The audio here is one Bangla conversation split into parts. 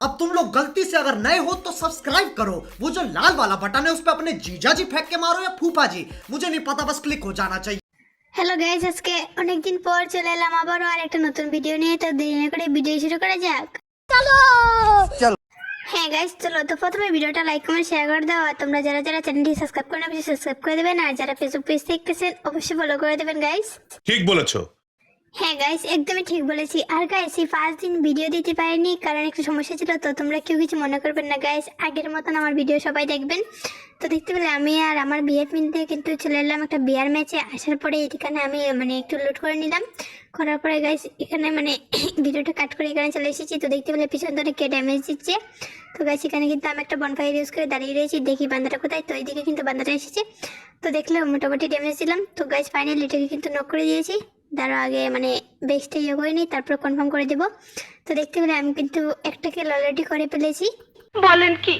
अब तुम लोग गलती से अगर नए हो तो सब्सक्राइब करो वो जो लाल वाला बटन है उस पर अपने जीजा जी फेंक के मारो या फूफा जी मुझे नहीं पता बस क्लिक हो जाना चाहिए হ্যালো গাইস আজকে অনেকদিন পর চলে এলাম আবারও আর একটা নতুন ভিডিও নিয়ে তো দেরি না করে ভিডিও শুরু করা যাক চলো হ্যাঁ গাইস চলো তো প্রথমে ভিডিওটা লাইক কমেন্ট শেয়ার করে দাও আর তোমরা যারা যারা চ্যানেলটি সাবস্ক্রাইব করে অবশ্যই সাবস্ক্রাইব করে দেবেন আর যারা ফেসবুক পেজ দেখতেছেন অবশ্যই ফলো করে দেবেন গাইস ঠিক বলেছো হ্যাঁ গাইস একদমই ঠিক বলেছি। আর গাইস এই ফার্স্ট দিন ভিডিও দিতে পারিনি, কারণ একটু সমস্যা ছিল, তো তোমরা কেউ কিছু মনে করবেন না গাইস আগের মতন আমার ভিডিও সবাই দেখবেন। তো দেখতে পেলে আমি আর আমার বিয়ের মিনতে কিন্তু চলে এলাম একটা বিয়ার ম্যাচে আসার পরে এখানে আমি মানে একটু লুট করে নিলাম। করার পরে গাইস এখানে মানে ভিডিওটা কাট করে এখানে চলে এসেছি। তো দেখতে পেলে পিছন ধরে কে ড্যামেজ দিচ্ছে। তো গাইস এখানে কিন্তু আমি একটা বনফায়ার ইউজ করে দাঁড়িয়ে রয়েছি। দেখি বান্দাটা কোথায়। তো এইদিকে কিন্তু বান্দাটা এসেছে। তো দেখলে মোটামুটি ড্যামেজ দিলাম। তো গাইস ফাইনালি এটাকে কিন্তু নক করে দিয়েছি। তারও আগে মানে বেস্টে ইয়ে করে নিই তারপর কনফার্ম করে দেবো। তো দেখতে পেলে আমি কিন্তু একটা কিল অলরেডি করে ফেলেছি। বলেন কি?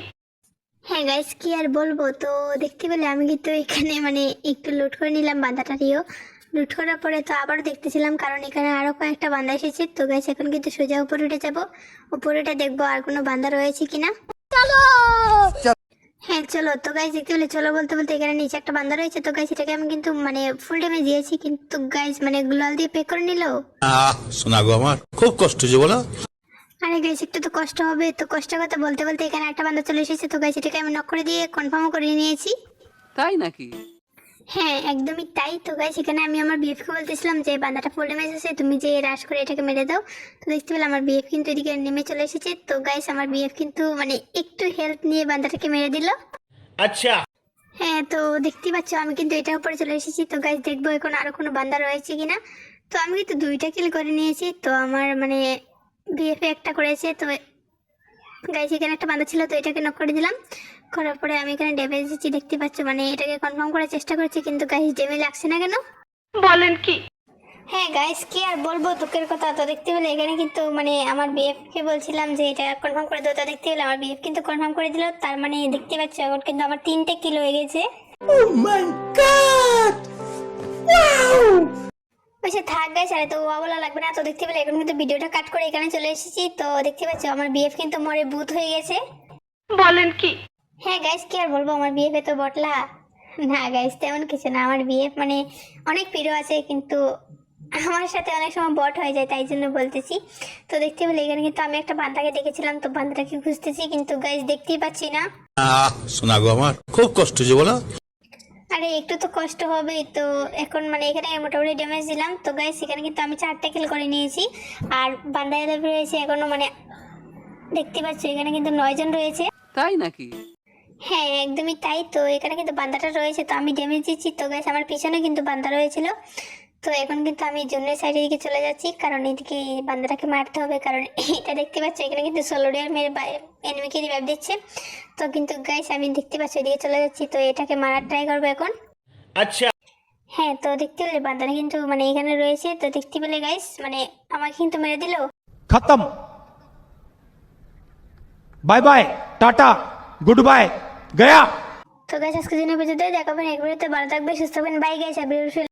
হ্যাঁ গাইস কি আর বলব? তো দেখতে পেলে আমি কিন্তু এখানে মানে একটু লুট করে নিলাম বান্দাটারিও লুট করার পরে তো আবারও দেখতেছিলাম কারণ এখানে আরও কয়েকটা বান্দা এসেছে। তো গাইস এখন কিন্তু সোজা উপরে উঠে যাব। উপরে উঠে দেখব আর কোনো বান্দা রয়েছে কিনা। হ্যাঁ চলো। তো গাইজ দেখতে পেলে চলো বলতে বলতে এখানে নিচে একটা বান্দা রয়েছে। তো গাইজ এটাকে আমি কিন্তু মানে ফুল ড্যামেজ দিয়েছি। কিন্তু গাইজ মানে গুলাল দিয়ে পে করে নিলো। আহ শোনা গো আমার খুব কষ্ট হচ্ছে বলো। আরে গাইজ একটু তো কষ্ট হবে। তো কষ্ট কথা বলতে বলতে এখানে একটা বান্দা চলে এসেছে। তো গাইজ এটাকে আমি নক করে দিয়ে কনফার্ম করে নিয়েছি। তাই নাকি? হ্যাঁ একদমই তাই তো গাই সেখানে আমি আমার বিএফকে বলতেছিলাম যে বান্দাটা ফোল্ডে ম্যাচ আছে তুমি যে রাশ করে এটাকে মেরে দাও। তো দেখতে পেলাম আমার বিএফ কিন্তু এদিকে নেমে চলে এসেছে। তো গাইস আমার বিএফ কিন্তু মানে একটু হেল্প নিয়ে বান্দাটাকে মেরে দিল। আচ্ছা। হ্যাঁ তো দেখতে পাচ্ছ আমি কিন্তু এটার উপরে চলে এসেছি। তো গাইস দেখব এখন আরও কোনো বান্দা রয়েছে কিনা। তো আমি কিন্তু দুইটা কিল করে নিয়েছি। তো আমার মানে বিএফ একটা করেছে। তো গাইস এখানে একটা বান্দা ছিল তো এটাকে নক করে দিলাম। করার পরে আমি এখানে ড্যামেজ দিচ্ছি দেখতে পাচ্ছ মানে এটাকে কনফার্ম করার চেষ্টা করছি কিন্তু গাইস ড্যামেজ লাগছে না কেন? বলেন কি? হ্যাঁ গাইস কি আর বলব দুঃখের কথা? তো দেখতে পেলে এখানে কিন্তু মানে আমার বিএফ কে বলছিলাম যে এটা কনফার্ম করে দাও। তো দেখতে পেলে আমার বিএফ কিন্তু কনফার্ম করে দিল। তার মানে দেখতে পাচ্ছ এখন কিন্তু আমার তিনটে কিলো হয়ে গেছে। আচ্ছা থাক গাইস আরে তো ওয়া বলা লাগবে না। তো দেখতে পেলে এখন কিন্তু ভিডিওটা কাট করে এখানে চলে এসেছি। তো দেখতে পাচ্ছ আমার বিএফ কিন্তু মরে বুথ হয়ে গেছে। বলেন কি? হ্যাঁ গাইস কি আর বলব? আমার বিএফ তো বটলা। না গাইস তেমন কিছু না। আমার বিএফ মানে অনেক প্রিয় আছে কিন্তু আমার সাথে অনেক সময় বট হয়ে যায় তাই জন্য বলতেছি। তো দেখতে পেলে এখানে কিন্তু আমি একটা বান্দাকে দেখেছিলাম তো বান্দাটাকে খুঁজতেছি কিন্তু গাইস দেখতেই পাচ্ছি না। শোনা গো আমার। খুব কষ্ট যে বলো। আরে একটু তো কষ্ট হবেই তো এখন মানে এখানে মোটামুটি ড্যামেজ দিলাম। তো গাইস এখানে কিন্তু আমি চারটে কিল করে নিয়েছি। আর বান্দায় রয়েছে এখনও মানে দেখতে পাচ্ছি এখানে কিন্তু নয়জন রয়েছে। তাই নাকি? হ্যাঁ একদমই তাই। তো এখানে কিন্তু বান্দাটা রয়েছে। তো আমি ড্যামেজ দিচ্ছি। তো গাইস আমার পিছনে কিন্তু বান্দা রয়েছিল। তো এখন কিন্তু আমি জুনের সাইডের দিকে চলে যাচ্ছি। কারণ এদিকে বান্দাটাকে মারতে হবে। কারণ এটা দেখতে পাচ্ছ এখানে কিন্তু সোলোডিয়ার মেরে এনিমিকে রিভাইভ দিচ্ছে। তো কিন্তু গাইস আমি দেখতে পাচ্ছি এদিকে চলে যাচ্ছি। তো এটাকে মারার ট্রাই করব এখন। আচ্ছা। হ্যাঁ তো দেখতে পেলে বান্দাটা কিন্তু মানে এখানে রয়েছে। তো দেখতে পেলে গাইস মানে আমাকে কিন্তু মেরে দিল। খতম। Bye bye tata good bye गया তো গাইস আজকে জন্য পর্যন্ত দেখাবেন এগুলোতে ভালো থাকবে সুস্থ থাকবেন। Bye guys